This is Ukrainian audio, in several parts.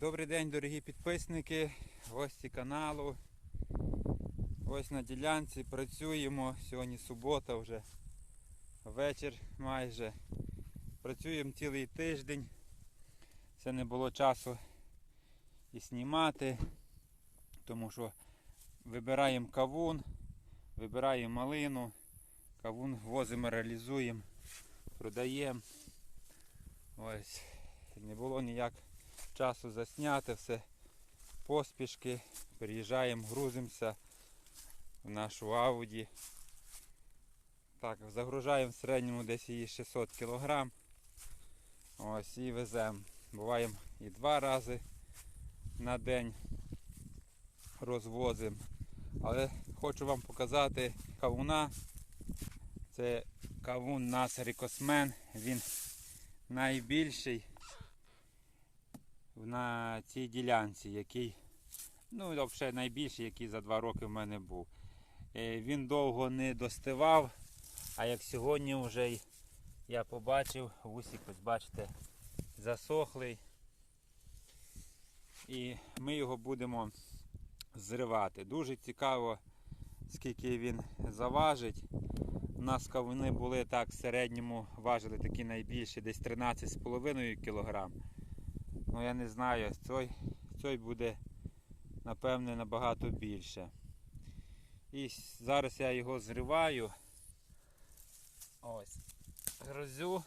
Добрий день, дорогі підписники, гості каналу. Ось на ділянці працюємо. Сьогодні субота вже вечір майже. Працюємо цілий тиждень. Це не було часу і знімати, тому що вибираємо кавун, вибираємо малину, кавун возимо, реалізуємо, продаємо. Ось. Не було ніяк часу засняти все поспішки. Приїжджаємо, грузимося в нашу Ауді. Так, загружаємо в середньому десь її 600 кг. Ось і веземо. Буваємо і два рази на день розвозимо. Але хочу вам показати кавуна. Це кавун нас Рікосмен. Він найбільший на цій ділянці, який, ну, взагалі найбільший, який за два роки в мене був. Е, Він довго не достивав, а як сьогодні вже я побачив, вусик, ось бачите, засохлий. І ми його будемо зривати. Дуже цікаво, скільки він заважить. У нас кавуни були так в середньому, важили такі найбільші, десь 13,5 кг. Ну я не знаю, цей, цей буде напевне набагато більше. І зараз я його зриваю. Ось. Грозю.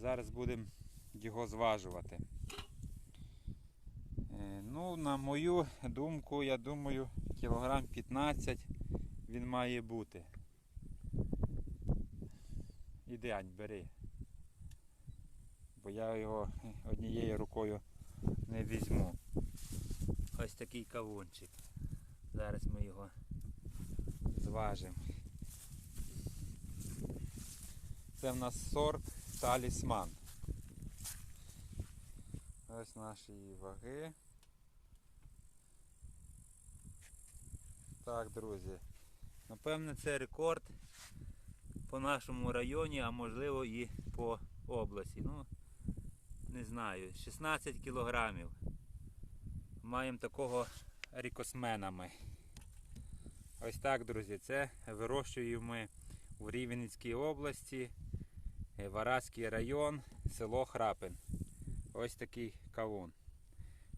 Зараз будемо його зважувати. Е, Ну, на мою думку, я думаю, кілограм 15 він має бути. Ідеань, бери. Бо я його однією рукою не візьму. Ось такий кавунчик. Зараз ми його зважимо. Це в нас сорт талісман. Ось наші ваги. Так, друзі. Напевне це рекорд по нашому районі, а можливо і по області. Ну, не знаю, 16 кілограмів. Маємо такого рікосмена ми. Ось так, друзі, це вирощуємо ми у Рівненській області, е, Вараський район, село Храпин. Ось такий кавун.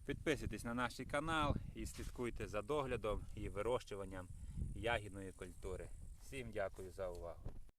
Підписуйтесь на наш канал і слідкуйте за доглядом і вирощуванням ягідної культури. Всім дякую за увагу.